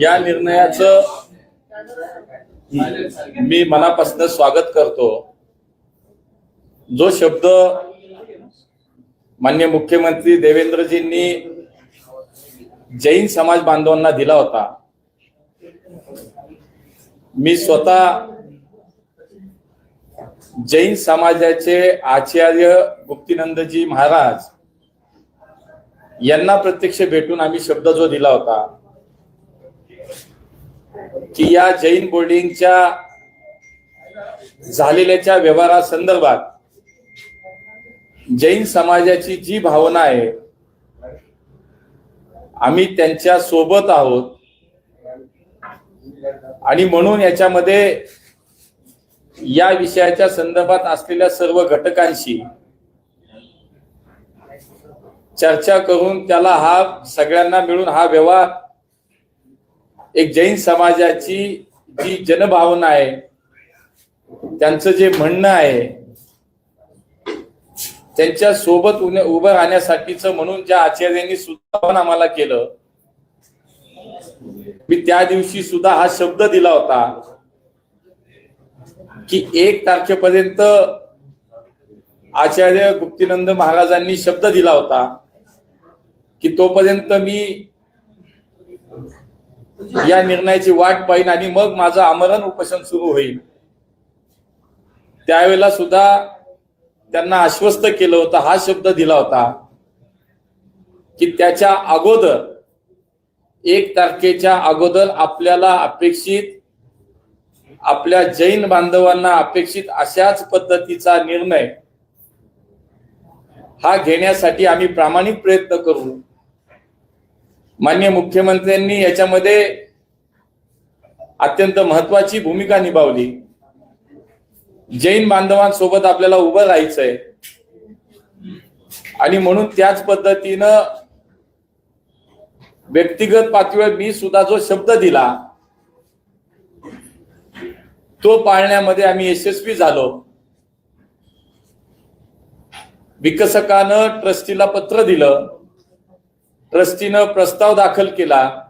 या निर्णयाचं मी मनापासून स्वागत करतो. जो शब्द मान्य मुख्यमंत्री देवेंद्रजींनी जैन समाज बांधवांना दिला होता मी स्वतः जैन समाजाचे आचार्य गुप्तीनंदजी महाराज यांना प्रत्यक्ष भेटून आम्ही शब्द जो दिला होता की या जैन बोर्डिंगच्या झालेल्याच्या व्यवहारासंदर्भात जैन समाजाची जी भावना आहे आम्ही त्यांच्यासोबत आहोत. आणि म्हणून याच्यामध्ये या विषयाच्या संदर्भात असलेल्या सर्व घटकांशी चर्चा करून त्याला हा सगळ्यांना मिळून हा व्यवहार एक जैन समाजाची जी जनभावना आहे त्यांचं जे म्हणणं आहे त्यांच्यासोबत उभं राहण्यासाठीच म्हणून ज्या आचार्यांनी सुद्धा आम्हाला केलं मी त्या दिवशी सुद्धा हा शब्द दिला होता की एक तारखेपर्यंत आचार्य गुप्तीनंद महाराजांनी शब्द दिला होता. की तोपर्यंत मी या निर्णयाची वाट पाहिन आणि मग माझं आमरण उपोषण सुरू होईल. त्यावेळेला सुद्धा त्यांना आश्वस्त केलं होतं हा शब्द दिला होता की त्याच्या अगोदर एक तारखेच्या अगोदर आपल्याला अपेक्षित आपल्या जैन बांधवांना अपेक्षित अशाच पद्धतीचा निर्णय हा घेण्यासाठी आम्ही प्रामाणिक प्रयत्न करू. मान्य मुख्यमंत्र्यांनी याच्यामध्ये अत्यंत महत्वाची भूमिका निभावली. जैन बांधवांसोबत आपल्याला उभं राहायचंय. आणि म्हणून त्याच पद्धतीनं व्यक्तिगत पातळीवर मी सुद्धा जो शब्द दिला तो पाळण्यामध्ये आम्ही यशस्वी झालो. विकसकानं ट्रस्टीला पत्र दिलं. ट्रस्टीनं प्रस्ताव दाखल केला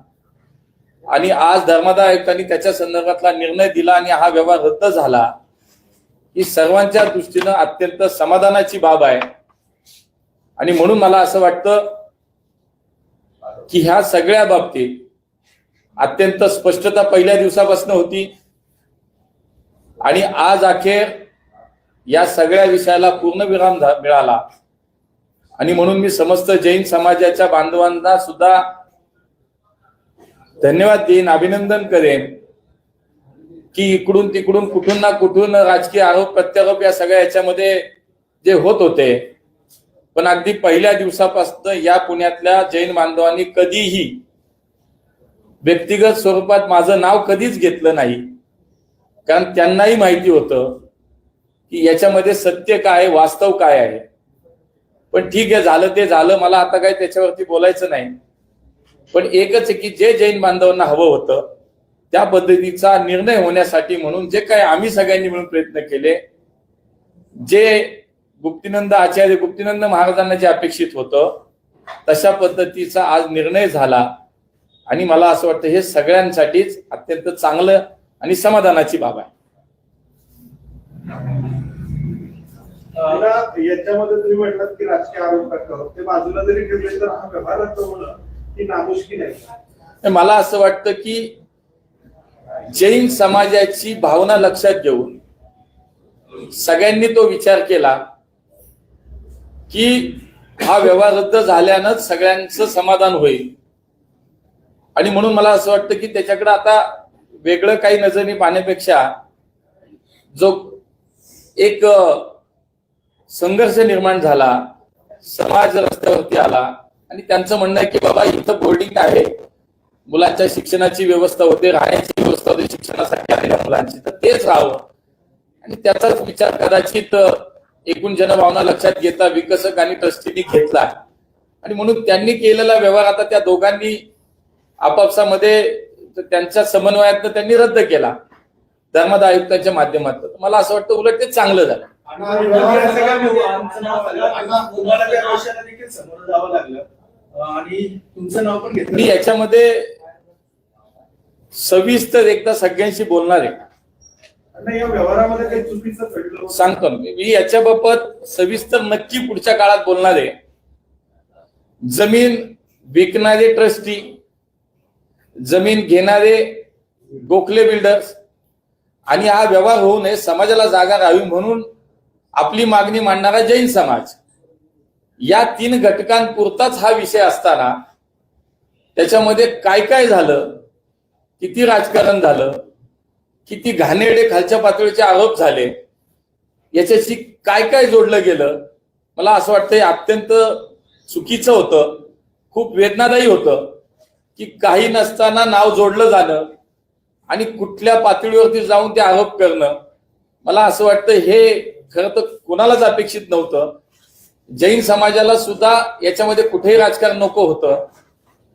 आणि आज धर्मादाय आयुक्तांनी त्याच्या संदर्भातला निर्णय दिला आणि हा व्यवहार रद्द झाला ही सर्वांच्या दृष्टीनं अत्यंत समाधानाची बाब आहे. आणि म्हणून मला असं वाटतं की ह्या सगळ्या बाबतीत अत्यंत स्पष्टता पहिल्या दिवसापासून होती. आणि आज अखेर या सगळ्या विषयाला पूर्णविराम झा- मिळाला. आणि म्हणून मी समस्त जैन समाजाच्या बांधवांना सुद्धा धन्यवाद देईन अभिनंदन करेन की इकडून तिकडून कुठून ना कुठून राजकीय आरोप प्रत्यारोप या सगळ्या याच्यामध्ये जे होत होते. पण अगदी पहिल्या दिवसापासून या पुण्यातल्या जैन बांधवांनी कधीही व्यक्तिगत स्वरूपात माझं नाव कधीच घेतलं नाही. कारण त्यांनाही माहिती होतं की याच्यामध्ये सत्य काय आहे, वास्तव काय आहे. पण ठीक आहे झालं ते झालं मला आता काही त्याच्यावरती बोलायचं नाही. पण एकच आहे की जे जैन बांधवांना हवं होतं त्या पद्धतीचा निर्णय होण्यासाठी म्हणून जे काही आम्ही सगळ्यांनी मिळून प्रयत्न केले जे गुप्तीनंद आचार्य गुप्तीनंद महाराजांना जे अपेक्षित होतं तशा पद्धतीचा आज निर्णय झाला. आणि मला असं वाटतं हे सगळ्यांसाठीच अत्यंत चांगलं आणि समाधानाची बाब आहे. मला याच्यामध्ये तुम्ही म्हटलात की राजकीय आरोप करतो ते बाजूला जरी ठेवले तर हा व्यवहार होणं ही नामुष्की नाही मला असं वाटतं की जैन समाजाची भावना लक्षात घेऊन सगळ्यांनी तो विचार केला की हा व्यवहार रद्द झाल्यानंच सगळ्यांचं समाधान होईल. आणि म्हणून मला असं वाटतं की त्याच्याकडे आता वेगळं काही नजरेने पाहण्यापेक्षा जो एक संघर्ष निर्माण झाला समाज रस्त्यावरती आला आणि त्यांचं म्हणणं आहे की बाबा इथं बोर्डिंग आहे. मुलांच्या शिक्षणाची व्यवस्था होते राहण्याची व्यवस्था होते शिक्षणासाठी आलेल्या मुलांची. तर तेच राहावं. आणि त्याचाच विचार कदाचित एकूण जनभावना लक्षात घेता विकसक आणि ट्रस्टीनी घेतला. आणि म्हणून त्यांनी केलेला व्यवहार आता त्या दोघांनी आपापसामध्ये त्यांच्या समन्वयातनं त्यांनी रद्द केला. धर्मदा आयुक्तांच्या माध्यमातून. मला असं वाटतं उलट ते चांगलं झालं. आणि या सगळ्या व्यवहारांचं नाव आलं. आणि तुम्हाला त्या दोषाला देखील समोर जावं लागलं आणि तुमचं नाव पण घेतलं मी याच्यामध्ये सविस्तर एकदा सगळ्यांशी बोलणार आहे? सांगतो मी. मी याच्याबाबत सविस्तर नक्की पुढच्या काळात बोलणार आहे जमीन विकणारे ट्रस्टी जमीन घेणारे गोखले बिल्डर्स आणि हा व्यवहार होऊ नये समाजाला जागा राहावी म्हणून आपली मागणी मांडणारा जैन समाज. या तीन घटकांपुरताच हा विषय असताना त्याच्यामध्ये काय काय झालं किती राजकारण झालं किती घाणेरडे खालच्या पातळीचे आरोप झाले याच्याशी काय काय जोडलं गेलं मला असं वाटतं हे अत्यंत चुकीचं होतं खूप वेदनादायी होतं की काही नसताना नाव जोडलं जाणं आणि कुठल्या पातळीवरती जाऊन ते आरोप करणं मला असं वाटतं हे खरं तर कोणालाच अपेक्षित नव्हतं. जैन समाजाला सुद्धा याच्यामध्ये कुठेही राजकारण नको होतं.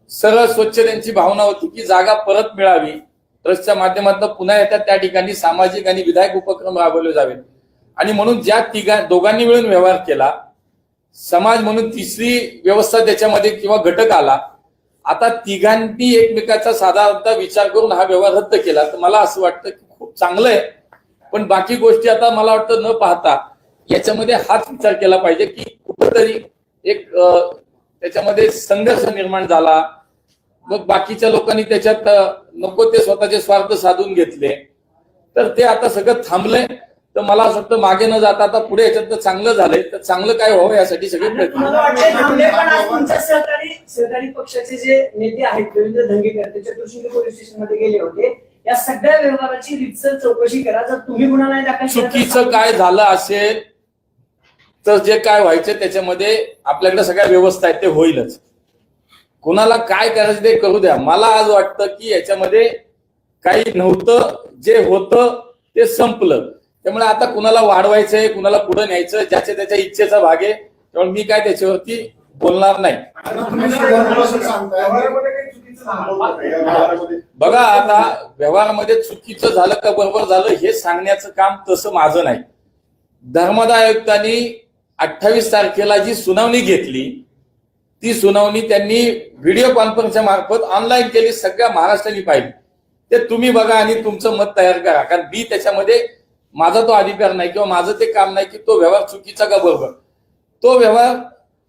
सरळ स्वच्छ त्यांची भावना होती की जागा परत मिळावी. ट्रस्टच्या माध्यमातून पुन्हा येतात त्या ठिकाणी सामाजिक आणि विधायक उपक्रम राबवले जावेत. आणि म्हणून ज्या तिघा दोघांनी मिळून व्यवहार केला समाज म्हणून तिसरी व्यवस्था त्याच्यामध्ये किंवा घटक आला आता तिघांनी एकमेकाचा साधारणतः विचार करून हा व्यवहार रद्द केला. तर मला असं वाटतं की खूप चांगलं आहे. पण बाकी गोष्टी आता मला वाटतं न पाहता याच्यामध्ये हाच विचार केला पाहिजे की कुठंतरी एक त्याच्यामध्ये संघर्ष निर्माण झाला. मग बाकीच्या लोकांनी त्याच्यात नको ते स्वतःचे स्वार्थ साधून घेतले. तर ते आता सगळं थांबलंय. तर मला असं वाटतं मागे न जाता आता पुढे याच्यात चांगलं झालंय. तर चांगलं काय व्हावं यासाठी सगळे प्रयत्न सहकारी पक्षाचे जे नेते आहेत रवींद्र धंगेकर ते चतुर्शिंग पोलीस स्टेशनमध्ये गेले होते. या सगळ्या व्यवहाराची रितसर चौकशी करा. जर तुम्ही गुन्हा नाही दाखल केला तर चुकीचं काय झालं असेल तर जे काय व्हायचं त्याच्यामध्ये आपल्याकडे सगळ्या व्यवस्था आहेत ते होईलच. कुणाला काय करायचं ते करू द्या. मला आज वाटतं की याच्यामध्ये काही नव्हतं जे होतं ते संपलं. त्यामुळे आता कुणाला वाढवायचंय कुणाला पुढे न्यायचं ज्याच्या त्याच्या इच्छेचा भाग आहे त्यामुळे मी काय त्याच्यावरती बोलणार नाही. बघा आता व्यवहारामध्ये चुकीचं झालं का बरोबर झालं हे सांगण्याचं काम तसं माझं नाही. धर्मदाय आयुक्तांनी अठ्ठावीस तारखेला जी सुनावणी घेतली ती सुनावणी त्यांनी व्हिडिओ कॉन्फरन्सच्या मार्फत ऑनलाईन केली सगळ्या महाराष्ट्राने पाहिली. ते तुम्ही बघा आणि तुमचं मत तयार करा. कारण मी त्याच्यामध्ये माझा तो अधिकार नाही किंवा माझं ते काम नाही की तो व्यवहार चुकीचा का बरोबर. तो व्यवहार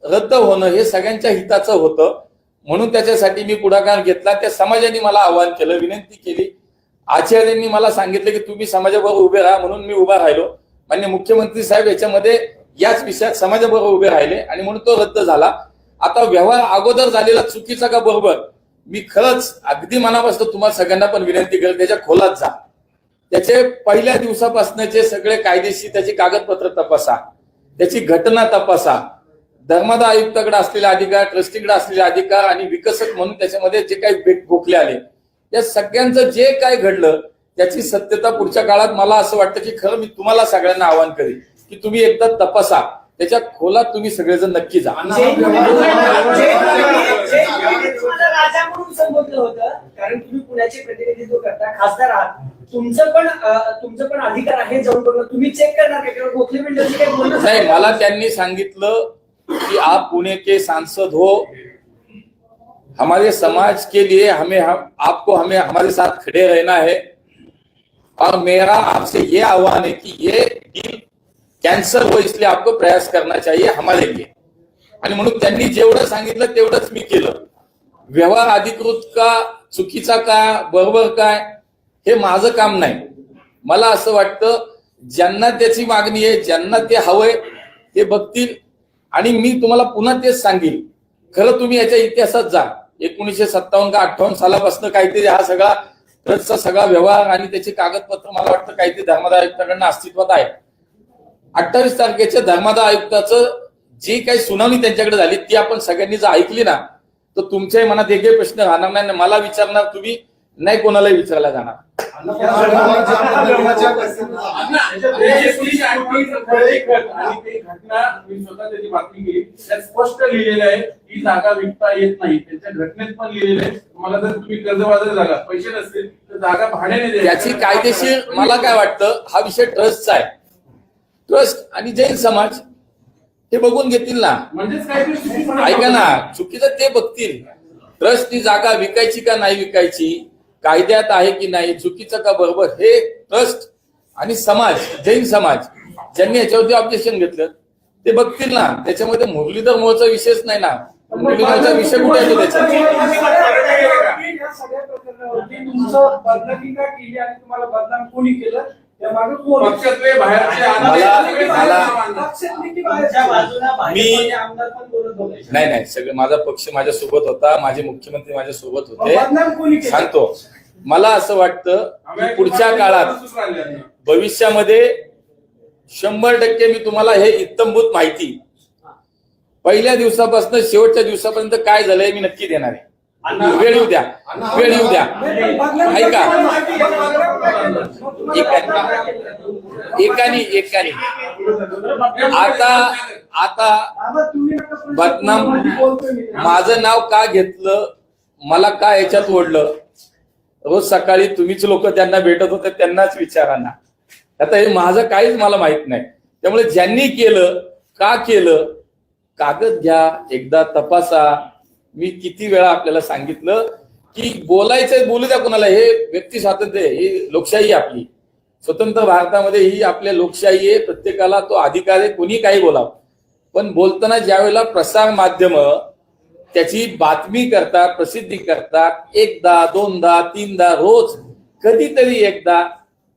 रद्द होणं हे सगळ्यांच्या हिताचं होतं. म्हणून त्याच्यासाठी मी पुढाकार घेतला. त्या समाजाने मला आवाहन केलं विनंती केली. आचार्यांनी मला सांगितलं की तुम्ही समाजाबरोबर उभे राहा म्हणून मी उभा राहिलो. मान्य मुख्यमंत्री साहेब याच्यामध्ये याच विषयात समाजाबरोबर उभे राहिले आणि म्हणून तो रद्द झाला. आता व्यवहार अगोदर झालेला चुकीचा का बरोबर? मी खरंच अगदी मनापासून तुम्हाला सगळ्यांना पण विनंती करेल त्याच्या खोलात जा. त्याचे पहिल्या दिवसापासूनचे सगळे कायदेशीर त्याची कागदपत्र तपासा. त्याची घटना तपासा. धर्मादा आयुक्ताकडे असलेले अधिकार ट्रस्टीकडे असलेले अधिकार आणि विकसक म्हणून त्याच्यामध्ये जे काही गोखले आले या सगळ्यांचं जे काय घडलं त्याची सत्यता पुढच्या काळात मला असं वाटतं की खरं मी तुम्हाला सगळ्यांना आवाहन करेन की तुम्ही एकदा तपासा. त्याच्या खोलात तुम्ही सगळेजण नक्की जा. कारण तुम्ही पुण्याचे प्रतिनिधित्व करता खासदार आहात तुमचं पण तुमचं पण अधिकार आहे जाऊन तुम्ही चेक करणार नहीं. मला त्यांनी सांगितलं कि आप पुणे के सांसद हो। हमारे समाज के लिए हमें हम, आपको हमें हमारे साथ खड़े रहना है। और मेरा आपसे ये आह्वान है कि ये डील कॅन्सल हो इसलिए आपको प्रयास करना चाहिए हमारे लिए। आणि म्हणून त्यांनी जेवढं सांगितलं तेवढंच मी केलं. व्यवहार अधिकृत का चुकीचा का बरोबर काय हे माझं काम नाही. मला असं वाटतं ज्यांना त्याची मागणी आहे ज्यांना ते हवंय ते बघतील. आणि मी तुम्हाला पुन्हा तेच सांगेल खरं तुम्ही याच्या इतिहासात जा. एकोणीसशे सत्तावन्न का अठ्ठावन्न सालापासून काहीतरी हा सगळा ट्रस्टचा सगळा व्यवहार आणि त्याचे कागदपत्र मला वाटतं काहीतरी धर्मादाय आयुक्ताकडनं अस्तित्वात आहे. अठ्ठावीस तारखेच्या धर्मादाय आयुक्ताचं जी काही सुनावणी त्यांच्याकडे झाली ती आपण सगळ्यांनी जर ऐकली ना तर तुमच्याही मनात एकही प्रश्न राहणार नाही आणि मला विचारणार तुम्ही नाही कोणालाही विचारला जाणार. स्पष्ट लिहिलेलं आहे ही जागा विकता येत नाही त्यांच्या घटनेत पण लिहिलेलं आहे मला जर तुम्ही कर्जबाजारी जागा पैसे नसतील तर जागा भाड्याने याची कायदेशीर मला काय वाटतं हा विषय ट्रस्टचा आहे. ट्रस्ट आणि जैन समाज ते बघून घेतील ना. म्हणजेच ऐका ना चुकीचं ते बघतील. ट्रस्ट ती जागा विकायची का नाही विकायची? कायद्यात आहे की नाही चुकीचं का बरोबर हे ट्रस्ट आणि समाज जैन समाज ज्यांनी याच्यावरती ऑब्जेक्शन घेतलं ते बघतील ना. त्याच्यामध्ये मुरलीधर मोहचा विषयच नाही ना. मुरलीधरचा विषय कुठे येतो त्याच्यात? पक्षातले बाहेरचे मला- मी- भाजपचे आमदार पण बोलत होते. नाही नाही सगळे माझा पक्ष माझ्या सोबत होता. माझे मुख्यमंत्री माझ्या सोबत होते सांगतो. मला असं वाटतं की पुढच्या काळात भविष्यामध्ये शंभर टक्के मी तुम्हाला हे इत्तमभूत माहिती पहिल्या दिवसापासून शेवटच्या दिवसापर्यंत काय झालंय मी नक्की देणार आहे. वेळ येऊ द्या वेळ येऊ द्या ऐका. एकानी एकानी आता आता बदनाम. माझं नाव का घेतलं मला का याच्यात ओढलं रोज सकाळी तुम्हीच लोक त्यांना भेटत होते त्यांनाच विचारा ना आता हे माझं काहीच मला माहीत नाही त्यामुळे ज्यांनी केलं का केलं कागद घ्या एकदा तपासा मी किती वेळा आपल्याला सांगितलं की बोलायचंय बोलू द्या कोणाला. हे व्यक्ती स्वातंत्र्य आहे ही लोकशाही आपली. स्वतंत्र भारतामध्ये ही आपल्या लोकशाही आहे. प्रत्येकाला तो अधिकार आहे कोणी काही बोलावं. पण बोलताना ज्यावेळेला प्रसार माध्यम त्याची बातमी करतात प्रसिद्धी करतात एकदा दोनदा तीनदा रोज कधीतरी एकदा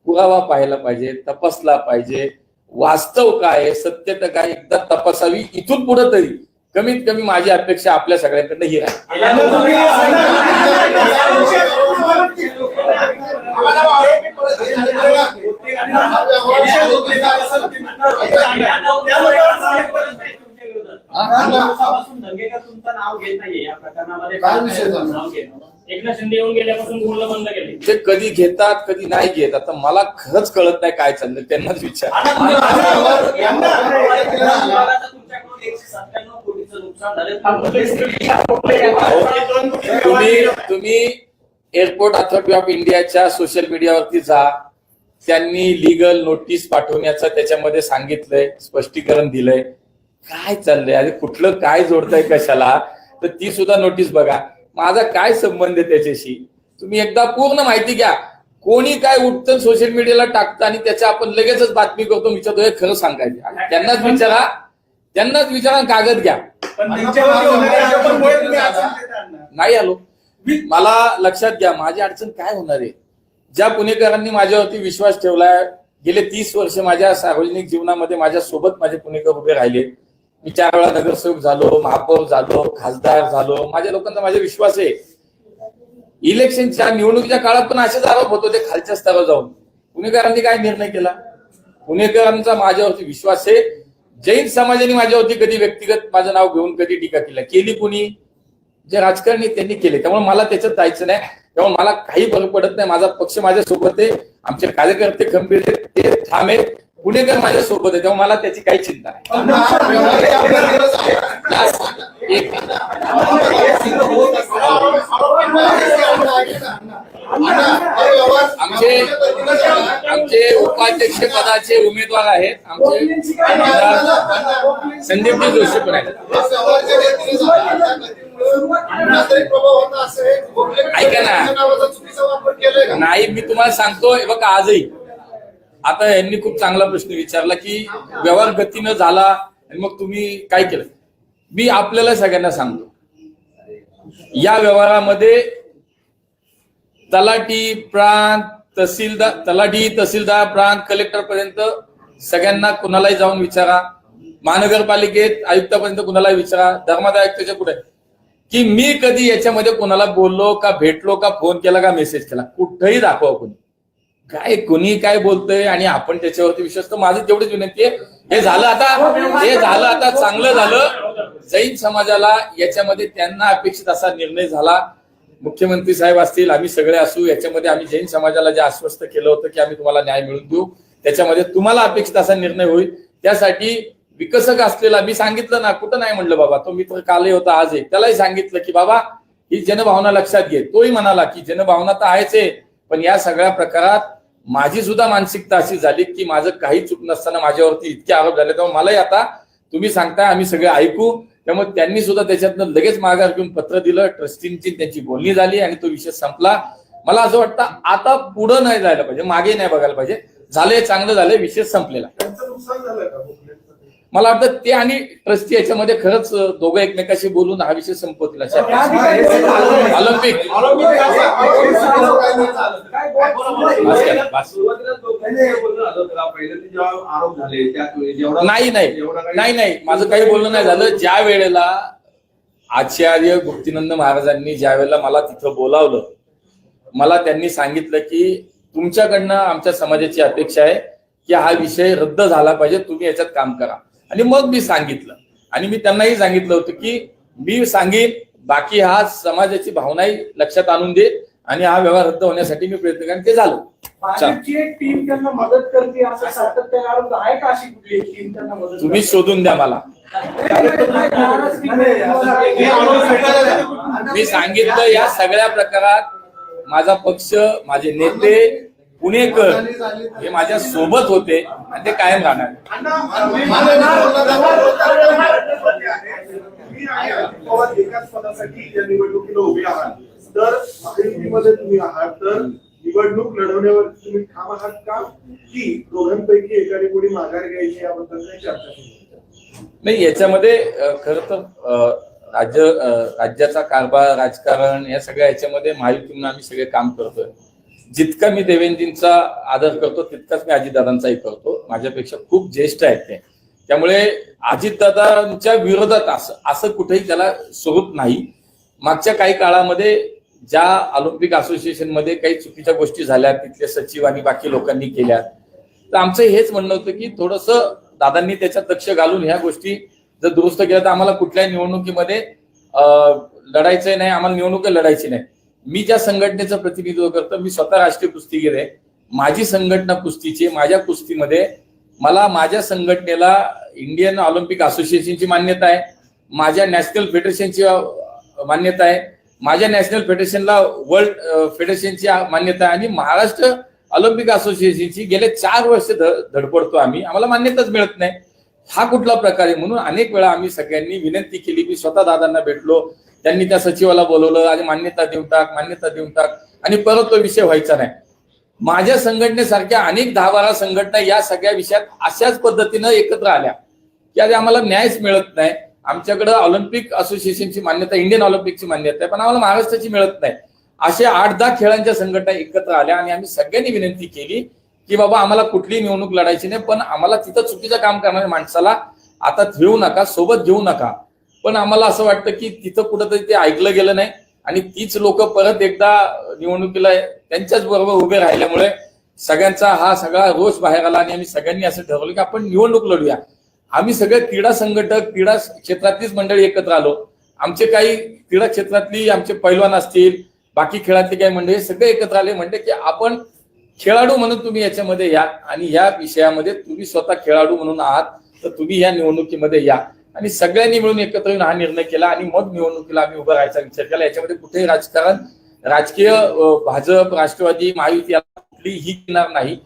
पुरावा पाहायला पाहिजे तपासला पाहिजे. वास्तव काय सत्यता काय एकदा तपासावी इथून पुढे तरी. कमीत कमी माझी अपेक्षा आपल्या सगळ्यांकडनं ही ते कधी घेतात कधी नाही घेत आता मला खरंच कळत नाही काय चाललं त्यांनाच विचार तुम्ही नुकसान झालं तुम्ही तुम्ही एअरपोर्ट अथॉरिटी ऑफ इंडियाच्या सोशल मीडियावरती जा. त्यांनी लिगल नोटीस पाठवण्याचं त्याच्यामध्ये सांगितलंय स्पष्टीकरण दिलंय. काय चाललंय? अरे कुठलं काय जोडताय कशाला? तर ती सुद्धा नोटीस बघा. माझा काय संबंध आहे त्याच्याशी? तुम्ही एकदा पूर्ण माहिती घ्या. कोणी काय उठतं सोशल मीडियाला टाकतं आणि त्याच्या आपण लगेचच बातमी करतो विचारतो हे खरं सांगायचं. आणि त्यांनाच विचारा. त्यांनाच विचारा कागद घ्या. पण त्यांच्यावरती होणाऱ्या आरोपांमुळे तुम्ही आज सांगताय अण्णा. नाही आलो. मला लक्षात घ्या माझी अडचण काय होणार आहे? ज्या पुणेकरांनी माझ्यावरती विश्वास ठेवलाय गेले तीस वर्ष माझ्या सार्वजनिक जीवनामध्ये माझ्या सोबत माझे पुणेकर उभे राहिले. मी चार वेळा नगरसेवक झालो महापौर झालो खासदार झालो. माझ्या लोकांचा माझा विश्वास आहे. इलेक्शनच्या निवडणुकीच्या काळात पण असेच आरोप होतो ते खालच्या स्तरावर जाऊन. पुणेकरांनी काय निर्णय केला? पुणेकरांचा माझ्यावरती विश्वास आहे. जैन समाजाने माझ्यावरती कधी व्यक्तिगत माझं नाव घेऊन कधी टीका केली केली कुणी जे राजकारणी त्यांनी केले त्यामुळे मला त्याच्यात जायचं नाही त्यामुळे मला काही फरक पडत नाही माझा पक्ष माझ्या सोबत आहे आमचे कार्यकर्ते खंबीर आहेत ते ठाम आहेत पुणेकर माझ्या सोबत आहे त्यामुळे मला त्याची काही चिंता नाही आमचे आमचे उपाध्यक्ष पदाचे उमेदवार आहेत. आमचे संदीपजी जोशी पण आहेत. ऐका ना. नाही मी तुम्हाला सांगतो बघा आजही. आता यांनी खूप चांगला प्रश्न विचारला की व्यवहार गतीनं झाला आणि मग तुम्ही काय केलं? मी आपल्याला सगळ्यांना सांगतो. या व्यवहारामध्ये तलाठी प्रांत तहसीलदार तलाठी तहसीलदार प्रांत कलेक्टर पर्यंत सगळ्यांना कुणालाही जाऊन विचारा. महानगरपालिकेत आयुक्तापर्यंत कुणालाही विचारा. धर्मादाय आयुक्ताच्या पुढे. की मी कधी याच्यामध्ये कोणाला बोललो का भेटलो का फोन केला का मेसेज केला कुठंही दाखवा कोणी. काय कोणी काय बोलतोय आणि आपण त्याच्यावरती विश्वास तर माझी तेवढीच विनंती आहे. हे झालं आता हे झालं आता चांगलं झालं. जैन समाजाला याच्यामध्ये त्यांना अपेक्षित असा निर्णय झाला. मुख्यमंत्री साहेब असतील आम्ही सगळे असू याच्यामध्ये आम्ही जैन समाजाला जे आश्वस्त केलं होतं की आम्ही तुम्हाला न्याय मिळवून देऊ त्याच्यामध्ये तुम्हाला अपेक्षित असा निर्णय होईल. त्यासाठी विकसक असलेला मी सांगितलं ना कुठं नाही म्हणलं बाबा तो मित्र कालही होता आज आहे त्यालाही सांगितलं की बाबा ही जनभावना लक्षात घे. तोही म्हणाला की जनभावना तर आहेच आहे पण या सगळ्या प्रकारात माझी सुद्धा मानसिकता अशी झाली की माझं काही चूक नसताना माझ्यावरती इतके आरोप झाले तेव्हा मलाही आता तुम्ही सांगताय आम्ही सगळे ऐकू. त्यामुळे त्यांनी सुद्धा त्याच्यातनं लगेच माघार घेऊन पत्र दिलं ट्रस्टींची त्यांची बोलणी झाली आणि तो विषय संपला. मला असं वाटतं आता पुढं नाही जायला पाहिजे मागे नाही बघायला पाहिजे. झालंय चांगलं झालंय विषय संपलेला. त्यांचं नुकसान झालं का बुकलेटचं? मला वाटतं ते आणि ट्रस्टी याच्यामध्ये खरंच दोघं एकमेकाशी बोलून हा विषय संपवतील अशा ऑलिम्पिक. नाही नाही. काही- नाही नाही. माझं काही बोलणं नाही झालं. ज्या वेळेला आचार्य गुप्तीनंद महाराजांनी ज्या वेळेला मला तिथं बोलावलं मला त्यांनी सांगितलं की तुमच्याकडनं आमच्या समाजाची अपेक्षा आहे की हा विषय रद्द झाला पाहिजे तुम्ही याच्यात काम करा. आणि मग मी सांगितलं. आणि मी त्यांनाही सांगितलं होतं की मी सांगेन बाकी हा समाजाची भावनाही लक्षात आणून दे. आणि हा व्यवहार रद्द होण्यासाठी मी प्रयत्न करेन. ते झालं. भाजपची एक टीम त्यांना मदत करते असं सातत्याने आरोप आहे का अशी कुठली टीम त्यांना मदत तुम्ही? शोधून द्या मला. मी सांगितलं या सगळ्या प्रकारात माझा पक्ष माझे नेते पुणेकर हे माझ्या सोबत होते आणि ते कायम राहणार. तर महायुतीमध्ये तुम्ही आहात तर निवडणूक लढवण्यावर तुम्ही ठाम आहात का? की दोघांपैकी एकाने कोणी माघार घ्यायची याबद्दल काही चर्चा केली? नाही याच्यामध्ये खर तर राज्य राज्याचा कारभार राजकारण या सगळ्या याच्यामध्ये महायुतीनं आम्ही सगळे काम करतोय. जितका मी देवेंद्रजींचा आदर करतो तितकाच मी अजितदादांचाही करतो. माझ्यापेक्षा खूप ज्येष्ठ आहेत ते. त्यामुळे अजितदादांच्या विरोधात असं असं कुठेही त्याला स्वरूप नाही. मागच्या काही काळामध्ये ज्या ऑलिम्पिक असोसिएशनमध्ये काही चुकीच्या गोष्टी झाल्या तिथले सचिव आणि बाकी लोकांनी केल्या तर आमचं हेच म्हणणं होतं की थोडस दादांनी त्याच्यात लक्ष घालून ह्या गोष्टी जर दुरुस्त केल्या तर आम्हाला कुठल्याही निवडणुकीमध्ये लढायचं नाही आम्हाला निवडणूक लढायची नाही. मी ज्या संघटनेचं प्रतिनिधित्व करतो मी स्वतः राष्ट्रीय कुस्तीगीर आहे. माझी संघटना कुस्तीची माझ्या कुस्तीमध्ये मला माझ्या संघटनेला इंडियन ऑलिम्पिक असोसिएशनची मान्यता आहे. माझ्या नॅशनल फेडरेशनची मान्यता आहे. माझ्या नॅशनल फेडरेशनला वर्ल्ड फेडरेशनची मान्यता आहे आणि महाराष्ट्र ऑलिम्पिक असोसिएशनची गेले चार वर्ष ध- धडपडतो आम्ही. आम्हाला मान्यताच मिळत नाही. हा कुठला प्रकार आहे म्हणून अनेक वेळा आम्ही सगळ्यांनी विनंती केली मी स्वतः दादांना भेटलो त्यांनी त्या सचिवाला बोलवलं आणि मान्यता देऊन टाक मान्यता देऊन टाक आणि परत तो विषय व्हायचा नाही. माझ्या संघटनेसारख्या अनेक दहा बारा संघटना या सगळ्या विषयात अशाच पद्धतीनं एकत्र आल्या की आज आम्हाला न्यायच मिळत नाही. आमच्याकडे ऑलिम्पिक असोसिएशनची मान्यता इंडियन ऑलिम्पिकची मान्यता आहे पण आम्हाला महाराष्ट्राची मिळत नाही. असे आठ दहा खेळांच्या संघटना एकत्र आल्या आणि आम्ही सगळ्यांनी विनंती केली की बाबा आम्हाला कुठली निवडणूक लढायची नाही पण आम्हाला तिथं चुकीचं काम करणाऱ्या माणसाला आता घेऊ नका सोबत घेऊ नका. पण आम्हाला असं वाटतं की तिथं कुठंतरी ते ऐकलं गेलं नाही आणि तीच लोक परत एकदा निवडणुकीला त्यांच्याच बरोबर उभे राहिल्यामुळे सगळ्यांचा हा सगळा रोष बाहेर आला आणि आम्ही सगळ्यांनी असं ठरवलं की आपण निवडणूक लढूया. आम्ही सगळे क्रीडा संघटक क्रीडा क्षेत्रातलीच मंडळी एकत्र आलो. आमचे काही क्रीडा क्षेत्रातली आमचे पैलवान असतील बाकी खेळातले काही मंडळी सगळे एकत्र आले. म्हणते की आपण खेळाडू म्हणून तुम्ही याच्यामध्ये या आणि या विषयामध्ये तुम्ही स्वतः खेळाडू म्हणून आहात तर तुम्ही या निवडणुकीमध्ये या. आणि सगळ्यांनी मिळून एकत्र येऊन हा निर्णय केला आणि मग निवडणुकीला आम्ही उभं राहायचा विचार केला. याच्यामध्ये कुठेही राजकारण राजकीय भाजप राष्ट्रवादी महायुती याला कुठलीही येणार नाही.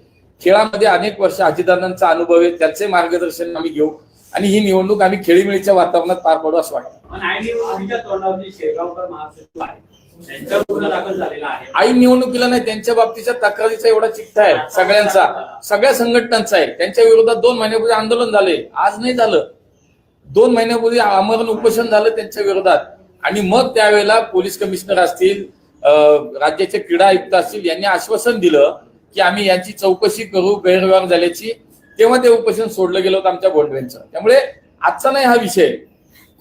खेळामध्ये अनेक वर्ष अजितदादांचा अनुभव आहे त्यांचे मार्गदर्शन आम्ही घेऊ आणि ही निवडणूक आम्ही खेळीमेळीच्या वातावरणात पार पाडू असं वाटतं. आई निवडणुकीला नाही त्यांच्या बाबतीच्या तक्रारीचा एवढा चिठ्ठा आहे सगळ्यांचा. सगळ्या संघटनांचा आहे. त्यांच्या विरोधात दोन महिन्यापूर्वी आंदोलन झाले. आज नाही झालं. दोन महिन्यापूर्वी आमरण उपोषण झालं त्यांच्या विरोधात. आणि मग त्यावेळेला पोलीस कमिशनर असतील राज्याचे क्रीडा आयुक्त असतील यांनी आश्वासन दिलं की आम्ही यांची चौकशी करू गैरव्यवहार झाल्याची. तेव्हा ते उपोषण सोडलं गेलं होतं आमच्या बोंडवेंचं त्यामुळे आजचा नाही हा विषय.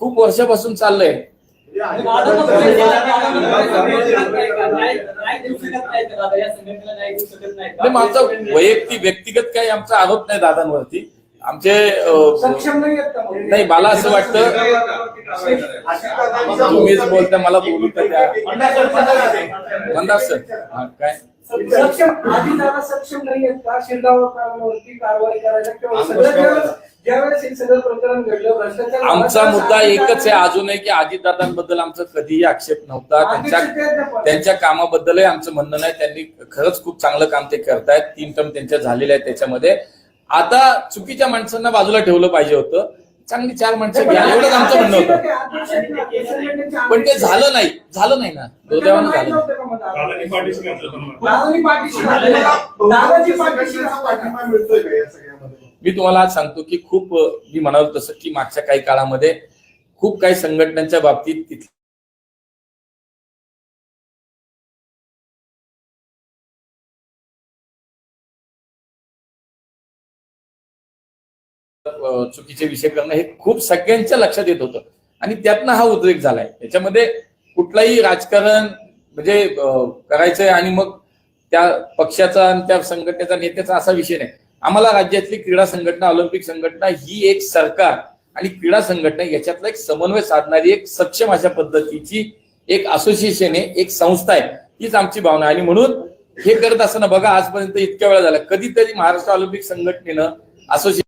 खूप वर्षापासून चाललंय. माझा वैयक्तिक व्यक्तिगत काही आमचा आरोप नाही दादांवरती. आमचे नाही मला असं वाटतं तुम्हीच बोलता मला बोलू का त्या मंदार सर. हा, काय? सक्षम आधी दादा सक्षम नाही आहेत का? शिरगावकरांवरती कारवाई करायला किंवा सगळं ज्यावेळेस ज्यावेळेस हे सगळं प्रकरण घडलं भ्रष्टाचार झाला, आमचा मुद्दा एकच आहे अजूनही की अजितदादांबद्दल आमचा कधीही आक्षेप नव्हता. त्यांच्या. त्यांच्या कामाबद्दलही आमचं म्हणणं नाही. त्यांनी खरंच खूप चांगलं काम ते करतायत. तीन टर्म त्यांच्या झालेल्या आहेत त्याच्यामध्ये. आता चुकीच्या माणसांना बाजूला ठेवलं पाहिजे होतं. चांगली चार माणसं घ्या एवढंच आमचं म्हणणं होतं. पण ते झालं नाही. झालं नाही ना. दुर्दैवानं झालं नाही. दादानी पाठीशी घातलं दादाची पाठीशी पाठिंबा मिळतोय का या सगळ्यामध्ये? मी तुम्हाला आज सांगतो की खूप अ, मी म्हणालो तसं की मागच्या काही काळामध्ये खूप काही संघटनांच्या बाबतीत तिथल्या चुकीचे विषय करणं हे खूप सगळ्यांच्या लक्षात येत होतं. आणि त्यातनं हा उद्रेक झालाय. त्याच्यामध्ये कुठलाही राजकारण म्हणजे करायचंय आणि मग त्या पक्षाचा आणि त्या संघटनेचा नेत्याचा असा विषय नाही. आम्हाला राज्यातली क्रीडा संघटना ऑलिम्पिक संघटना ही एक सरकार आणि क्रीडा संघटना याच्यातला एक समन्वय साधणारी एक सक्षम अशा पद्धतीची एक असोसिएशन आहे एक संस्था आहे. हीच आमची भावना आहे. आणि म्हणून हे करत असताना बघा आजपर्यंत इतक्या वेळा झाला. कधीतरी महाराष्ट्र ऑलिम्पिक संघटनेनं असोसिएशन